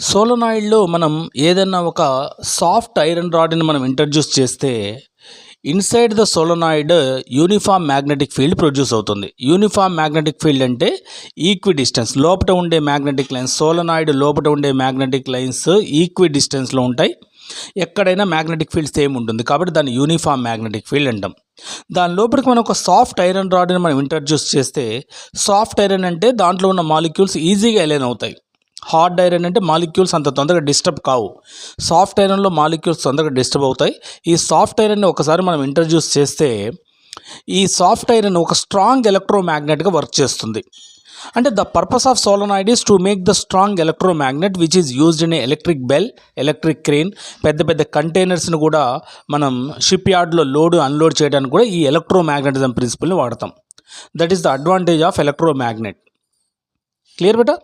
సోలనాయిడ్లో మనం ఏదైనా ఒక సాఫ్ట్ ఐరన్ రాడ్ని మనం ఇంట్రడ్యూస్ చేస్తే inside the solenoid uniform magnetic field produce అవుతుంది. యూనిఫామ్ మ్యాగ్నెటిక్ ఫీల్డ్ అంటే ఈక్వి డిస్టెన్స్ లోపల ఉండే మ్యాగ్నెటిక్ లైన్స్ సోలనాయిడ్ లోపల ఉండే మ్యాగ్నెటిక్ లైన్స్ ఈక్వి డిస్టెన్స్లో ఉంటాయి. ఎక్కడైనా మ్యాగ్నెటిక్ ఫీల్డ్ సేమ్ ఉంటుంది. కాబట్టి దాన్ని యూనిఫామ్ మ్యాగ్నెటిక్ ఫీల్డ్ అంటాం. దాని లోపలికి మనం ఒక సాఫ్ట్ ఐరన్ రాడ్ని మనం ఇంట్రడ్యూస్ చేస్తే సాఫ్ట్ ఐరన్ అంటే దాంట్లో ఉన్న మాలిక్యూల్స్ ఈజీగా ఎలైన్ అవుతాయి. హార్డ్ ఐరన్ అంటే మాలిక్యూల్స్ అంత తొందరగా డిస్టర్బ్ కావు. సాఫ్ట్ ఐరన్లో మాలిక్యూల్స్ తొందరగా డిస్టర్బ్ అవుతాయి. ఈ సాఫ్ట్ ఐరన్ని ఒకసారి మనం ఇంట్రడ్యూస్ చేస్తే ఈ సాఫ్ట్ ఐరన్ ఒక స్ట్రాంగ్ ఎలక్ట్రోమ్యాగ్నెట్గా వర్క్ చేస్తుంది. అంటే the purpose of solenoid is to make the strong electromagnet which is used in electric bell electric crane పెద్ద పెద్ద కంటైనర్స్ని కూడా మనం షిప్ యార్డ్లో లోడ్ అన్లోడ్ చేయడానికి కూడా ఈ ఎలక్ట్రోమ్యాగ్నెటిజం ప్రిన్సిపల్ని వాడతాం. That is the advantage of electromagnet. Clear better?